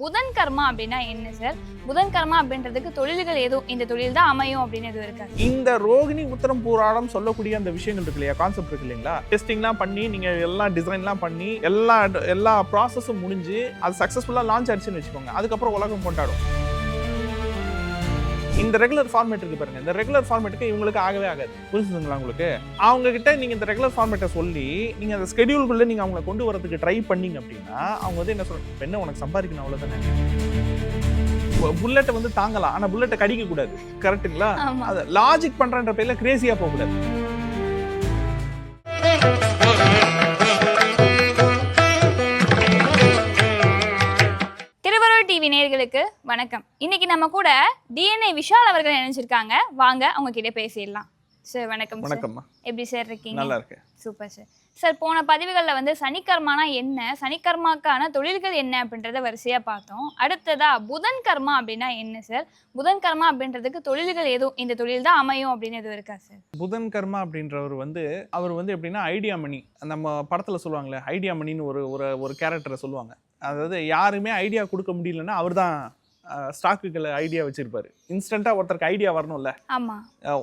புதன் கர்மா அப்படின்னா என்ன சார் புதன் கர்மா அப்படின்றதுக்கு தொழில்கள் எதுவும் இந்த தொழில் தான் அமையும் அப்படின்னு எதுவும் இருக்காது. இந்த ரோகிணி உத்தரம் பூராடம் சொல்லக்கூடிய அந்த விஷயங்கள் இருக்கு இல்லையா? கான்செப்ட் இருக்கு இல்லைங்களா? டெஸ்டிங்லாம் பண்ணி நீங்க எல்லாம் டிசைன்லாம் பண்ணி எல்லா எல்லா ப்ராசஸும் முடிஞ்சு அது சக்ஸஸ்ஃபுல்லாக லான்ச் ஆயிடுச்சுன்னு வச்சுக்கோங்க. அதுக்கப்புறம் உலகம் கொண்டாடும். இந்த ரெகுலர் ஃபார்மேட் இருக்கு பாருங்க. இந்த ரெகுலர் ஃபார்மேட்டுக்கு இவங்களுக்கு ஆகவே ஆகாது. புரிஞ்சுதுங்களா உங்களுக்கு? அவங்க கிட்ட நீங்க இந்த ரெகுலர் ஃபார்மேட்டை சொல்லி நீங்க அந்த ஸ்கெடியூல்குள்ள நீங்க அவங்களை கொண்டு வரதுக்கு ட்ரை பண்ணீங்க அப்படின்னா அவங்க வந்து என்ன சொல்றாங்க? "இப்ப என்ன உனக்கு சம்பாதிக்கணும் அவ்வளவுதானே? புல்லட்டை வந்து தாங்கலாம். ஆனா புல்லட்டை கடிக்க கூடாது. கரெக்ட்டுங்களா அது லாஜிக் பண்றன்ற பேர்ல கிரேசியா போக கூடாது வணக்கம். இன்னைக்கு நம்ம கூட டிஎன்ஏ விஷால் அவர்கள் நினைச்சிருக்காங்க வாங்க அவங்க கிட்ட பேசிடலாம். சார் வணக்கம் சார் வணக்கம்மா. எப்படி சார் இருக்கீங்க? நல்லா இருக்கு சூப்பர் சார் சார் போன பதிவுகளில் வந்து சனிக்கர்மானா என்ன சனிக்கர்மாக்கான தொழில்கள் என்ன அப்படின்றத வரிசையாக பார்த்தோம். அடுத்ததா புதன் கர்மா அப்படின்னா என்ன சார் புதன் கர்மா அப்படின்றதுக்கு தொழில்கள் எதுவும் இந்த தொழில் தான் அமையும் அப்படின்னு எதுவும் இருக்கா சார் புதன் கர்மா அப்படின்றவர் வந்து அவர் வந்து எப்படின்னா ஐடியா மணி. நம்ம படத்துல சொல்லுவாங்களே ஐடியா மணின்னு ஒரு ஒரு ஒரு கேரக்டரை சொல்லுவாங்க. அதாவது யாருமே ஐடியா கொடுக்க முடியலன்னா அவர் தான் ஸ்டாக்குகளை ஐடியா வச்சிருப்பாரு. இன்ஸ்டண்ட்டாக ஒருத்தருக்கு ஐடியா வரணும்ல.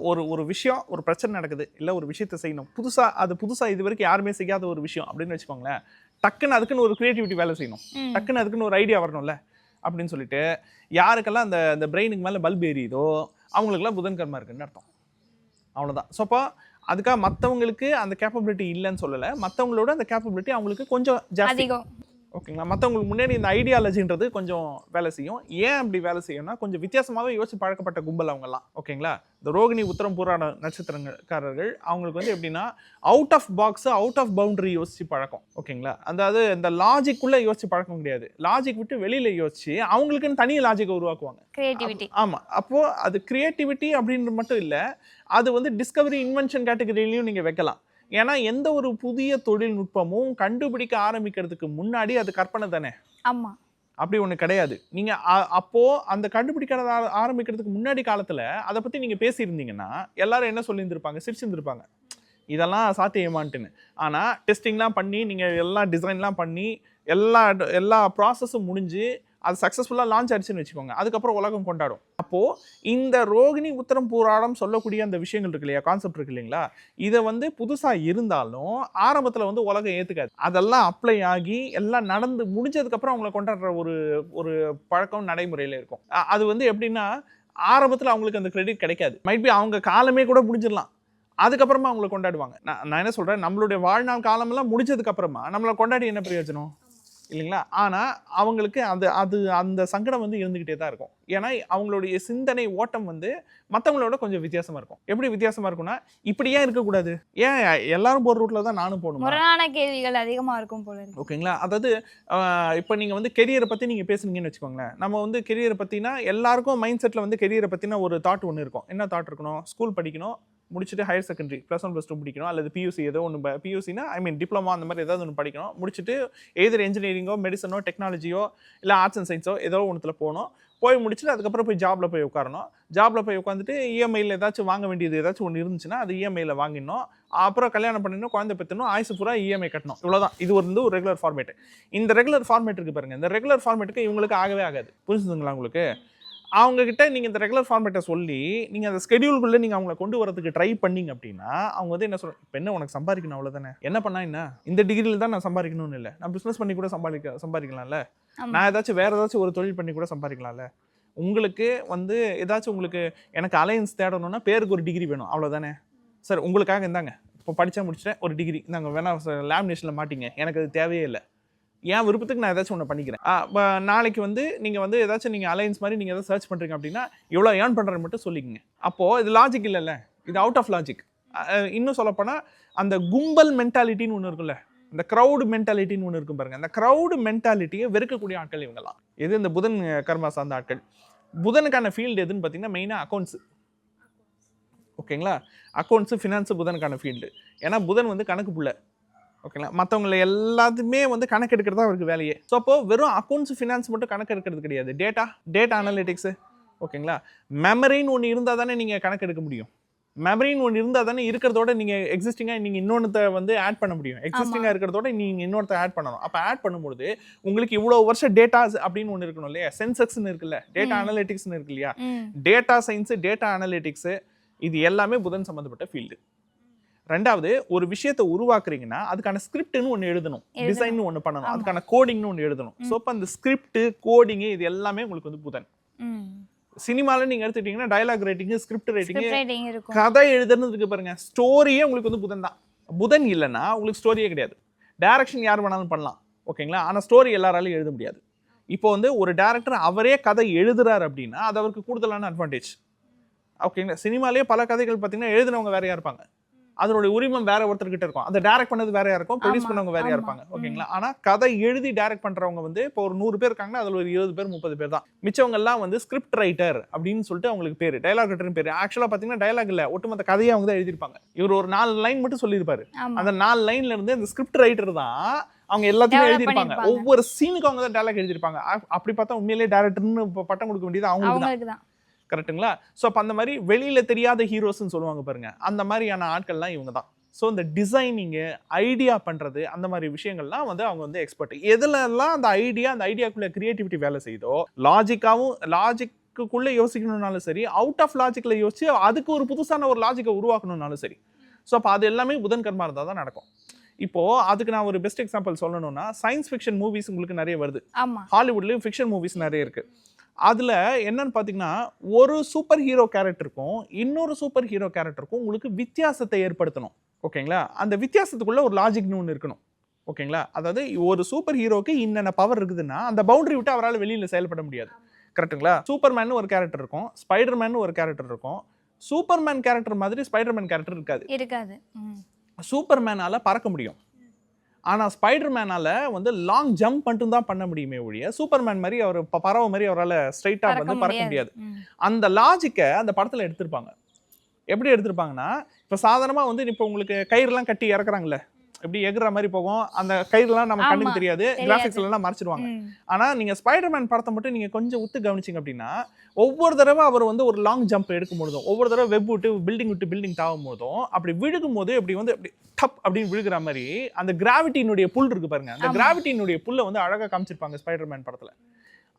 ஒரு ஒரு விஷயம் ஒரு பிரச்சனை நடக்குது இல்லை ஒரு விஷயத்தை செய்யணும். புதுசாக அது புதுசாக இது வரைக்கும் யாருமே செய்யாத ஒரு விஷயம் அப்படின்னு வச்சுக்கோங்களேன். டக்குன்னு அதுக்குன்னு ஒரு கிரியேட்டிவிட்டி வேலை செய்யணும். டக்குன்னு அதுக்குன்னு ஒரு ஐடியா வரணும்ல அப்படின்னு சொல்லிட்டு யாருக்கெல்லாம் அந்த அந்த பிரெயினுக்கு மேலே பல்ப் எரியுதோ அவங்களுக்குலாம் புதன் கர்மா இருக்குன்னு அர்த்தம். அவ்வளோதான் ஸோ அப்போ அதுக்காக மற்றவங்களுக்கு அந்த கேப்பபிலிட்டி இல்லைன்னு சொல்லலை. மற்றவங்களோட அந்த கேப்பபிலிட்டி அவங்களுக்கு கொஞ்சம் ஜாஸ்தி. ஓகேங்களா? மற்றவங்களுக்கு முன்னாடி இந்த ஐடியாலஜின்றது கொஞ்சம் வேலை செய்யும். ஏன் அப்படி வேலை செய்யும்னா கொஞ்சம் வித்தியாசமாகவே யோசிச்சு பழக்கப்பட்ட கும்பல் அவங்கெல்லாம் ஓகேங்களா? இந்த ரோகிணி உத்தரம் புராண நட்சத்திரக்காரர்கள் அவங்களுக்கு வந்து எப்படின்னா out of box out of boundary யோசிச்சு பழக்கம். ஓகேங்களா? அதாவது இந்த லாஜிக்குள்ளே யோசிச்சு பழக்கம் கிடையாது. லாஜிக் விட்டு வெளியில் யோசிச்சு அவங்களுக்குன்னு தனி லாஜிக்கை உருவாக்குவாங்க. கிரியேட்டிவிட்டி ஆமா. அப்போ அது கிரியேட்டிவிட்டி அப்படின்றது மட்டும் இல்ல அது வந்து டிஸ்கவரி இன்வென்ஷன் கேட்டகரியிலையும் நீங்க வைக்கலாம். ஏன்னா எந்த ஒரு புதிய தொழில்நுட்பமும் கண்டுபிடிக்க ஆரம்பிக்கிறதுக்கு முன்னாடி அது கற்பனை தானே? ஆமாம் அப்படி ஒண்ணு கிடையாது. நீங்க அ- அப்போ அந்த கண்டுபிடிக்கிறத ஆர- ஆரம்பிக்கிறதுக்கு முன்னாடி காலத்துல அதை பத்தி நீங்க பேசியிருந்தீங்கன்னா எல்லாரும் என்ன சொல்லியிருந்திருப்பாங்க? சிரிச்சிருந்திருப்பாங்க. இதெல்லாம் சாத்தியமான்ட்டுன்னு. ஆனா டெஸ்டிங்லாம் பண்ணி நீங்க எல்லாம் டிசைன்லாம் பண்ணி எல்லா எல்லா ப்ராசஸும் முடிஞ்சு அது சக்ஸஸ்ஃபுல்லாக லான்ச் ஆயிடுச்சுன்னு வச்சுக்கோங்க. அதுக்கப்புறம் உலகம் கொண்டாடும். அப்போது இந்த ரோகிணி உத்தரம் பூராடம் சொல்லக்கூடிய அந்த விஷயங்கள் இருக்கு இல்லையா? கான்செப்ட் இருக்கு இல்லைங்களா? இதை வந்து புதுசாக இருந்தாலும் ஆரம்பத்தில் வந்து உலகம் ஏற்றுக்காது அதெல்லாம் அப்ளை ஆகி எல்லாம் நடந்து முடிஞ்சதுக்கப்புறம் அவங்கள கொண்டாடுற ஒரு ஒரு பழக்கம் நடைமுறையில் இருக்கும். அது வந்து எப்படின்னா ஆரம்பத்தில் அவங்களுக்கு அந்த கிரெடிட் கிடைக்காது. மைட் பி அவங்க காலமே கூட முடிஞ்சிடலாம். அதுக்கப்புறமா அவங்கள கொண்டாடுவாங்க. நான் நான் என்ன சொல்கிறேன் நம்மளுடைய வாழ்நாள் காலமெல்லாம் முடிஞ்சதுக்கப்புறமா நம்மளை கொண்டாடி என்ன பிரயோஜனம்? இல்லைங்களா? ஆனால் அவங்களுக்கு அது அது அந்த சங்கடம் வந்து இருந்துக்கிட்டே தான் இருக்கும். ஏன்னா அவங்களுடைய சிந்தனை ஓட்டம் வந்து மற்றவங்களோட கொஞ்சம் வித்தியாசமாக இருக்கும். எப்படி வித்தியாசமாக இருக்கும்னா இப்படி ஏன் இருக்கக்கூடாது. ஏன் எல்லாரும் போகிற ரூட்டில் தான் நானும் போகணுமா? முரணான கேள்விகள் அதிகமாக இருக்கும் போல ஓகேங்களா? அதாவது இப்போ நீங்கள் வந்து கெரியரை பற்றி நீங்கள் பேசுனீங்கன்னு வச்சுக்கோங்களேன். நம்ம வந்து கெரியரை பற்றினா எல்லாருக்கும் மைண்ட் செட்டில் வந்து கெரியரை பற்றின ஒரு தாட் ஒன்று இருக்கும். என்ன தாட் இருக்கணும்? ஸ்கூல் படிக்கணும். முடிச்சுட்டு higher secondary plus one plus two படிக்கணும் அல்லது பியூசி ஏதோ ஒன்று பியூசினா ஐ மீன் டிப்ளமா அந்த மாதிரி ஏதாவது ஒன்று படிக்கணும். முடிச்சுட்டு எதிர் இன்ஜினியரிங்கோ மெடிசனோ டெக்னாலஜியோ இல்லை ஆர்ட்ஸ் அண்ட் சயின்ஸோ ஏதோ ஒன்றுத்தில் போகணும். போய் முடிச்சுட்டு அதுக்கப்புறம் போய் ஜாப்பில் போய் உட்காரணும். ஜாப்பில் போய் உட்காந்துட்டு இஎம்ஐயில் ஏதாச்சும் வாங்க வேண்டியது ஏதாச்சும் ஒன்று இருந்துச்சுன்னா அது இஎம்ஐயில் வாங்கிடணும். அப்புறம் கல்யாணம் பண்ணணும் குழந்தை பெற்றணும் ஆயுசு பூரா இஎம்ஐ கட்டணும். இவ்வளோதான் இது வந்து ஒரு ரெகுலர் ஃபார்மேட் இந்த ரெகுலர் ஃபார்மேட் இருக்கு பாருங்க. இந்த ரெகுலர் ஃபார்மேட்டுக்கு இவங்களுக்கு ஆகவே ஆகாது. புரிஞ்சுதுங்களா உங்களுக்கு? அவங்க கிட்ட நீங்க இந்த ரெகுலர் ஃபார்மேட்டை சொல்லி நீங்க அந்த ஸ்கெடியூல்குள்ள நீங்க அவங்கள கொண்டு வரதுக்கு ட்ரை பண்ணீங்க அப்படின்னா அவங்க வந்து என்ன சொல்றாங்க இப்போ என்ன உனக்கு சம்பாதிக்கணும் அவ்வளவுதானே? என்ன பண்ணா என்ன? இந்த டிகிரியில் தான் நான் சம்பாதிக்கணும்னு இல்லை. நான் பிசினஸ் பண்ணி கூட சம்பாதிக்க சம்பாதிக்கலாம்ல. நான் ஏதாச்சும் வேற ஏதாச்சும் ஒரு தொழில் பண்ணி கூட சம்பாதிக்கலாம்ல. உங்களுக்கு வந்து ஏதாச்சும் உங்களுக்கு எனக்கு அலையன்ஸ் தேடணும்னா பேருக்கு ஒரு டிகிரி வேணும். அவ்வளவுதானே? சார் உங்களுக்காக இந்தாங்க. இப்போ படிச்சா முடிச்சிட்டேன் ஒரு டிகிரி நாங்கள் வேணா லேமினேஷனில் மாட்டிங்க. எனக்கு அது தேவையே இல்லை. என் விருப்பத்துக்கு நான் ஏதாச்சும் ஒன்று பண்ணிக்கிறேன். நாளைக்கு வந்து நீங்கள் வந்து ஏதாச்சும் நீங்கள் அலையன்ஸ் மாதிரி நீங்கள் ஏதாவது சர்ச் பண்ணுறீங்க அப்படின்னா எவ்வளோ ஏர்ன் பண்ணுறது மட்டும் சொல்லிக்கங்க. அப்போது இது லாஜிக் இல்லைல்ல? இது அவுட் ஆஃப் லாஜிக் இன்னும் சொல்லப்போனால் அந்த கும்பல் மென்டாலிட்டின்னு ஒன்று இருக்குல்ல? இந்த க்ரௌடு மென்டாலிட்டின்னு ஒன்று இருக்கும் பாருங்க. அந்த க்ரௌடு மென்டாலிட்டியை வெறுக்கக்கூடிய ஆட்கள் இவங்கெல்லாம். எது இந்த புதன் கர்மா சார்ந்த ஆட்கள். புதனுக்கான ஃபீல்டு எதுன்னு பார்த்தீங்கன்னா மெயினாக அக்கௌண்ட்ஸ் ஓகேங்களா? அக்கௌண்ட்ஸு ஃபினான்ஸு புதனுக்கான ஃபீல்டு ஏன்னா புதன் வந்து கணக்கு புள்ள. ஓகேங்களா? மற்றவங்களை எல்லாத்துமே வந்து கணக்கு எடுக்கிறது தான் அவருக்கு வேலையே. ஸோ அப்போ வெறும் அக்கௌண்ட்ஸ் ஃபினான்ஸ் மட்டும் கணக்கு எடுக்கிறது கிடையாது டேட்டா டேட்டா அனலிட்டிக்ஸு ஓகேங்களா? மெமரின்னு ஒன்று இருந்தால் தானே நீங்கள் கணக்கு எடுக்க முடியும். மெமரின்னு ஒன்று இருந்தால் தானே இருக்கிறதோட நீங்கள் எக்ஸிஸ்டிங்காக நீங்கள் இன்னொன்றத்தை வந்து ஆட் பண்ண முடியும். எக்ஸிஸ்டிங்காக இருக்கிறதோட நீங்கள் இன்னொருத்த ஆட் பண்ணணும். அப்போ ஆட் பண்ணும்போது உங்களுக்கு இவ்வளோ வருஷம் டேட்டாஸ் அப்படின்னு ஒன்று இருக்கணும் இல்லையா? சென்செக்ஸ்னு இருக்குல்ல? டேட்டா. அனலிட்டிக்ஸ்னு இருக்கு இல்லையா? டேட்டா சயின்ஸு டேட்டா அனலிட்டிக்ஸு இது எல்லாமே புதன் சம்மந்தப்பட்ட ஃபீல்டு ரெண்டாவது ஒரு விஷயத்தை உருவாக்குறீங்கன்னா அதுக்கான ஸ்கிரிப்ட்னு ஒன்று எழுதணும். டிசைன் ஒன்று பண்ணணும். அதுக்கான கோடிங்னு ஒன்று எழுதணும். ஸோ அப்போ அந்த ஸ்கிரிப்ட் கோடிங்கு இது எல்லாமே உங்களுக்கு வந்து புதன். ம். சினிமாவில் நீங்கள் எடுத்துக்கிட்டிங்கன்னா டயலாக் ரைட்டிங்கு ஸ்கிரிப்ட் ரைட்டிங் கதை எழுதுறது இருக்கு பாருங்க. ஸ்டோரியே உங்களுக்கு வந்து புதன் தான். புதன் இல்லைன்னா உங்களுக்கு ஸ்டோரியே கிடையாது. டைரக்ஷன் யார் வேணாலும் பண்ணலாம். ஓகேங்களா ஆனால் ஸ்டோரி எல்லாராலையும் எழுத முடியாது. இப்போ வந்து ஒரு டேரக்டர் அவரே கதை எழுதுறாரு அப்படின்னா அது அவருக்கு கூடுதலான அட்வான்டேஜ் ஓகேங்களா சினிமாலேயே பல கதைகள் பார்த்தீங்கன்னா எழுதினவங்க வேறையா இருப்பாங்க. அதனுடைய உரிமம் வேற ஒருத்தர்கிட்ட இருக்கும். அந்த டைரக்ட் பண்ணது வேறையா இருக்கும்? ப்ரொடியூஸ் பண்ணவங்க வேறையா. இருப்பாங்க. ஓகேங்களா? ஆனா கதை எழுதி டைரக்ட் பண்றவங்க வந்து இப்போ ஒரு நூறு பேர் இருக்காங்கன்னா அதுல ஒரு இருபது பேர் முப்பது பேர் தான். மிச்சவங்க எல்லாம் வந்து ஸ்கிரிப்ட் ரைட்டர் அப்படின்னு சொல்லிட்டு அவங்களுக்கு பேரு. டயலாக் ரைட்டர்னு பேரு. ஆக்சுவலா பாத்தீங்கன்னா டயலாக் இல்ல. ஒட்டுமொத்த கதையை அவங்க தான் எழுதியிருப்பாங்க. இவர் ஒரு நாலு லைன் மட்டும் சொல்லியிருப்பாரு. அந்த நாலு லைன்ல இருந்து அந்த ஸ்கிரிப்ட் ரைட்டர் தான் அவங்க எல்லாத்தையும் எழுதியிருப்பாங்க. ஒவ்வொரு சீனுக்கு அவங்க தான் டயலாக் எழுதியிருப்பாங்க. அப்படி பார்த்தா உண்மையிலேயே டேரக்டர்னு பட்டம் கொடுக்க வேண்டியது அவங்களுக்கு தான் கரெக்ட்டுங்களா ஸோ அப்போ அந்த மாதிரி வெளியில தெரியாத ஹீரோஸ்னு சொல்லுவாங்க பாருங்க. அந்த மாதிரியான ஆட்கள்லாம் இவங்க தான் ஸோ இந்த டிசைனிங்கு ஐடியா பண்றது அந்த மாதிரி விஷயங்கள்லாம் வந்து அவங்க வந்து எக்ஸ்பர்ட் எதுலலாம் அந்த ஐடியா அந்த ஐடியாக்குள்ள கிரியேட்டிவிட்டி வேலை செய்யுதோ லாஜிக்காவும் லாஜிக்குள்ளே யோசிக்கணும்னாலும் சரி அவுட் ஆஃப் லாஜிக்கில் யோசிச்சு அதுக்கு ஒரு புதுசான ஒரு லாஜிக்கை உருவாக்கணும்னாலும் சரி. ஸோ அப்போ அது எல்லாமே புதன் கர்மா இருந்தால் தான் நடக்கும். இப்போ அதுக்கு நான் ஒரு பெஸ்ட் எக்ஸாம்பிள் சொல்லணும்னா சயின்ஸ் ஃபிக்ஷன் மூவிஸ் உங்களுக்கு நிறைய வருது. ஆமா. ஹாலிவுட்லேயும் ஃபிக்ஷன் மூவிஸ் நிறைய இருக்கு. அதில் என்னன்னு பார்த்தீங்கன்னா ஒரு சூப்பர் ஹீரோ கேரக்டருக்கும் இன்னொரு சூப்பர் ஹீரோ கேரக்டருக்கும் உங்களுக்கு வித்தியாசத்தை ஏற்படுத்தணும். ஓகேங்களா? அந்த வித்தியாசத்துக்குள்ள ஒரு லாஜிக்னு ஒன்று இருக்கணும். ஓகேங்களா? அதாவது ஒரு சூப்பர் ஹீரோக்கு இன்னென்ன பவர் இருக்குதுன்னா அந்த பவுண்டரி விட்டு அவரால் வெளியில் செயல்பட முடியாது. கரெக்ட்டுங்களா சூப்பர்மேன் ஒரு கேரக்டர் இருக்கும். ஸ்பைடர்மேன் ஒரு கேரக்டர் இருக்கும். சூப்பர்மேன் கேரக்டர் மாதிரி ஸ்பைடர்மேன் கேரக்டர் இருக்காது. இருக்காது. சூப்பர்மேனால பறக்க முடியும். ஆனால் ஸ்பைடர்மேனால வந்து லாங் ஜம்ப் மட்டும் தான் பண்ண முடியுமே ஒழிய சூப்பர்மேன் மாதிரி அவர் பறவை மாதிரி அவரால் ஸ்ட்ரைட்டாக வந்து பறக்க முடியாது. அந்த லாஜிக்கை அந்த படத்தில் எடுத்திருப்பாங்க. எப்படி எடுத்திருப்பாங்கன்னா இப்போ சாதாரணமாக வந்து இப்போ உங்களுக்கு கயிறுலாம் கட்டி இறக்குறாங்கல்ல இப்படி எகுற மாதிரி போகும் அந்த கயிறுலாம் நம்ம கண்ணுக்கு தெரியாது. கிராஃபிக்ஸ்ல எல்லாம் மறைச்சிருவாங்க ம். ஆனா நீங்க ஸ்பைடர்மேன் படத்தை மட்டும் நீங்க கொஞ்சம் உத்து கவனிச்சிங்க அப்படின்னா ஒவ்வொரு தடவை அவர் வந்து ஒரு லாங் ஜம்ப் எடுக்கும் பொழுதும் ஒவ்வொரு தடவை வெப் விட்டு பில்டிங் விட்டு பில்டிங் தாவும் போதும் அப்படி விழுகும் போது இப்படி வந்து அப்படி டப் அப்படின்னு விழுகிற மாதிரி அந்த கிராவிட்டியினுடைய புல் இருக்கு பாருங்க அந்த. கிராவிட்டியினுடைய புல்லை வந்து அழகா காமிச்சிருப்பாங்க ஸ்பைடர்மேன் படத்துல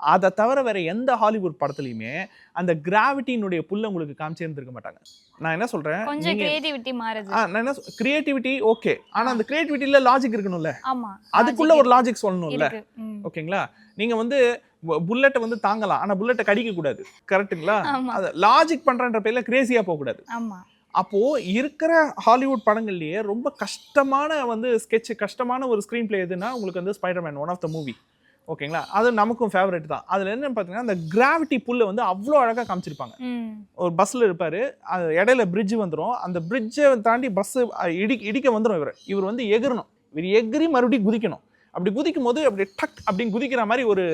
அதை தவிர வேற எந்த ஹாலிவுட் படத்துலையுமே அந்த கிராவிட்டியினுடைய புல்லை உங்களுக்கு காமிச்சிருந்திருக்க மாட்டாங்க. நான் என்ன சொல்றேன்? கொஞ்சம் கிரியேட்டிவிட்டி மாறுது. நான் என்ன கிரியேட்டிவிட்டி ஓகே ஆனா அந்த கிரியேட்டிவிட்டியில லாஜிக் இருக்கணும்ல. ஆமா. அதுக்குள்ள ஒரு லாஜிக் சொல்லணும்ல. ஓகேங்களா நீங்க வந்து புல்லட்டை வந்து தாங்கலாம். ஆனா புல்லட்டை கடிக்க கூடாது. கரெக்ட்டுங்களா அது லாஜிக் பண்றன்ற பேர்ல கிரேசியா போக கூடாது ஆமா. அப்போ இருக்கிற ஹாலிவுட் படங்கள்லயே ரொம்ப கஷ்டமான வந்து ஸ்கெட்ச் கஷ்டமான ஒரு ஸ்க்ரீன் பிளே எதுன்னா உங்களுக்கு வந்து Spiderman one of the movie ஓகேங்களா? அது நமக்கும் ஃபேவரட் தான். அதுல என்ன பார்த்தீங்கன்னா அந்த கிராவிட்டி புல்லை வந்து அவ்வளோ அழகா காமிச்சிருப்பாங்க. ஒரு பஸ்ல இருப்பாரு. அது இடையில பிரிட்ஜ் வந்துரும். அந்த பிரிட்ஜை தாண்டி பஸ் இடி இடிக்க வந்துரும் இவர். இவர் வந்து எகிறணும் இவர் எகிரி மறுபடியும் குதிக்கணும். அப்படி குதிக்கும் போது அப்படி டக் அப்படின்னு குதிக்கிற மாதிரி ஒரு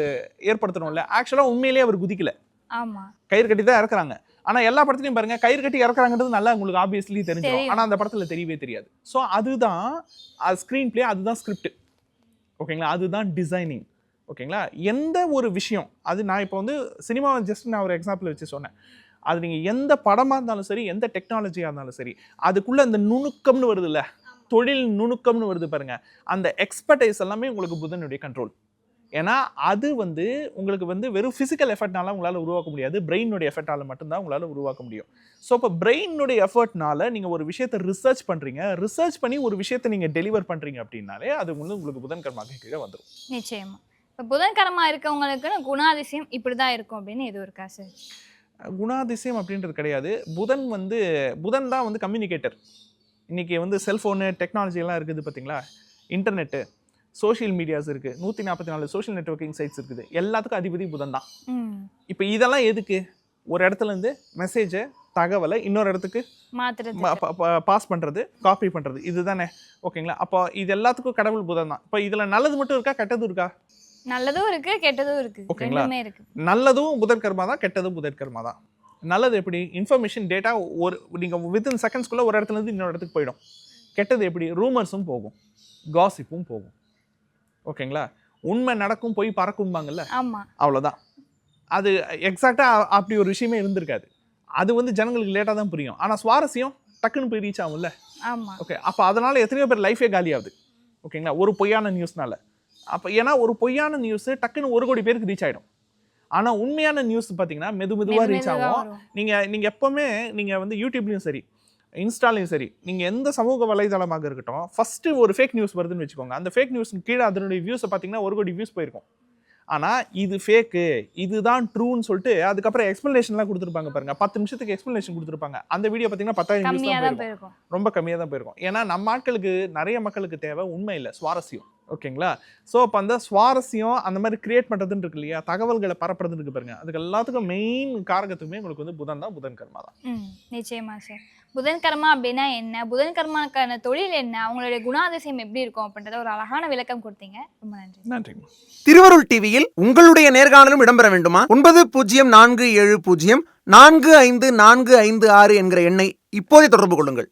ஏற்படுத்தணும்ல. ஆக்சுவலா உண்மையிலேயே அவர் குதிக்கல. ஆமா. கயிறு கட்டி தான் இறக்குறாங்க. ஆனா எல்லா படத்துலயும் பாருங்க கயிறு கட்டி இறக்குறாங்கன்றது நல்லா உங்களுக்கு ஆப்வியஸ்லி தெரிஞ்சிடும் தெரியும். ஆனா அந்த படத்துல தெரியவே தெரியாது. ஸோ அதுதான் ஸ்க்ரீன் பிளே அதுதான் ஸ்கிரிப்ட் ஓகேங்களா? அதுதான் டிசைனிங் ஓகேங்களா? எந்த ஒரு விஷயம் அது நான் இப்போ வந்து சினிமாவை ஜஸ்ட் நான் ஒரு எக்ஸாம்பிள் வச்சு சொன்னேன். அது நீங்கள் எந்த படமாக இருந்தாலும் சரி எந்த டெக்னாலஜியாக இருந்தாலும் சரி அதுக்குள்ள அந்த நுணுக்கம்னு வருதுல்ல தொழில் நுணுக்கம்னு வருது பாருங்க. அந்த எக்ஸ்பர்டைஸ் எல்லாமே உங்களுக்கு புதனுடைய கண்ட்ரோல் ஏன்னா அது வந்து உங்களுக்கு வந்து வெறும் ஃபிசிக்கல் எஃபர்ட்னால உங்களால் உருவாக்க முடியாது பிரெயினுடைய எஃபர்ட்டால மட்டும்தான் உங்களால் உருவாக்க முடியும். ஸோ இப்போ பிரெயினுடைய எஃபர்ட்னால நீங்கள் ஒரு விஷயத்தை ரிசர்ச் பண்ணுறீங்க ரிசர்ச் பண்ணி ஒரு விஷயத்தை நீங்கள் டெலிவர் பண்ணுறீங்க அப்படின்னாலே அது வந்து உங்களுக்கு புதன் கர்மாக்கு கீழே வந்துடும் நிச்சயமா. இப்போ புதன்கரமா இருக்கவங்களுக்கு குணாதிசயம் இப்படிதான் இருக்கும் அப்படின்னு எதுவும் இருக்கா. சார் குணாதிசயம் அப்படின்றது கிடையாது. புதன் வந்து புதன் தான் வந்து கம்யூனிகேட்டர் இன்னைக்கு வந்து செல்ஃபோனு டெக்னாலஜி எல்லாம் இருக்குது பார்த்தீங்களா இன்டர்நெட்டு சோஷியல் மீடியாஸ் இருக்குது நூற்றி நாற்பத்தி நாலு சோஷியல் நெட்வொர்க்கிங் சைட்ஸ் இருக்குது. எல்லாத்துக்கும் அதிபதி புதன் தான். இப்போ இதெல்லாம் எதுக்கு? ஒரு இடத்துல இருந்து மெசேஜை தகவலை இன்னொரு இடத்துக்கு பாஸ் பண்ணுறது காப்பி பண்ணுறது இதுதானே. ஓகேங்களா அப்போ இது எல்லாத்துக்கும் கடவுள் புதன் தான். இப்போ இதில் நல்லது மட்டும் இருக்கா கெட்டதும் இருக்கா? நல்லதும் இருக்கு கெட்டதும் இருக்கு. ஓகேங்களா? ரெண்டுமே இருக்கு. நல்லதும் புதன் கர்மா தான் கெட்டதும் புதன் கர்மா தான். நல்லது எப்படி? இன்ஃபர்மேஷன் டேட்டா ஒரு நீங்கள் வித்தின் செகண்ட்ஸ்குள்ளே ஒரு இடத்துல இருந்து இன்னொரு இடத்துக்கு போயிடும். கெட்டது எப்படி? ரூமர்ஸும் போகும். காசிப்பும் போகும். ஓகேங்களா? உண்மை நடக்கும் போய் பறக்கும்பாங்கல்ல? அவ்வளோதான் அது எக்ஸாக்டாக அப்படி ஒரு விஷயமே இருந்திருக்காது. அது வந்து ஜனங்களுக்கு லேட்டாக தான் புரியும். ஆனால் சுவாரஸ்யம் டக்குன்னு போய் ரீச் ஆகும்ல? ஓகே. அப்போ அதனால எத்தனையோ பேர் லைஃபே காலியாகுது. ஓகேங்களா? ஒரு பொய்யான நியூஸ்னால அப்போ ஏன்னா ஒரு பொய்யான நியூஸ் டக்குன்னு ஒரு கோடி பேருக்கு ரீச் ஆகிடும் ஆனால் உண்மையான நியூஸ் பார்த்தீங்கன்னா மெது மெதுவாக மெது ரீச் ஆகும். நீங்கள் நீங்கள் எப்போவுமே நீங்கள் வந்து யூடியூப்லேயும் சரி இன்ஸ்டாலையும் சரி நீங்கள் எந்த சமூக வலைதளமாக இருக்கட்டும் ஃபஸ்ட்டு ஒரு ஃபேக் நியூஸ் வருதுன்னு வச்சுக்கோங்க. அந்த ஃபேக் நியூஸ் கீழே அதனுடைய வியூஸை பார்த்தீங்கன்னா ஒரு கோடி வியூஸ் போயிருக்கும். ஆனால் இது ஃபேக்கு இதுதான் ட்ரூன்னு சொல்லிட்டு அதுக்கப்புறம் எக்ஸ்ப்ளனேஷன்லாம் கொடுத்துருப்பாங்க பாருங்க. பத்து நிமிஷத்துக்கு எக்ஸ்ப்ளனேஷன் கொடுத்துருப்பாங்க. அந்த வீடியோ பார்த்தீங்கன்னா பத்தாயிரம் ரொம்ப கம்மியாக தான் போயிருக்கும். ஏன்னா நம்ம ஆட்களுக்கு நிறைய மக்களுக்கு தேவை உண்மை இல்லை சுவாரஸ்யம். ஓகேங்களா? ஸோ அப்போ அந்த சுவாரஸ்யம் அந்த மாதிரி கிரியேட் பண்ணுறதுன்னு இருக்கு இல்லையா? தகவல்களை பரப்புறதுன்னு இருக்கு பாருங்க. அதுக்கு எல்லாத்துக்கும் மெயின் காரகத்துக்குமே உங்களுக்கு வந்து புதன் தான். புதன் கர்மா தான். ம் நிச்சயமா சார் புதன் கர்மா அப்படின்னா என்ன? புதன் கர்மாக்கான தொழில் என்ன? அவங்களுடைய குணாதிசயம் எப்படி இருக்கும் அப்படின்றத ஒரு அழகான விளக்கம் கொடுத்தீங்க. ரொம்ப நன்றி நன்றிங்க திருவருள் டிவியில் உங்களுடைய நேர்காணலும் இடம்பெற வேண்டுமா? ஒன்பது பூஜ்ஜியம் நான்கு ஏழு பூஜ்ஜியம் நான்கு ஐந்து நான்கு ஐந்து ஆறு என்கிற எண்ணை இப்போதே தொடர்பு கொள்ளுங்கள்.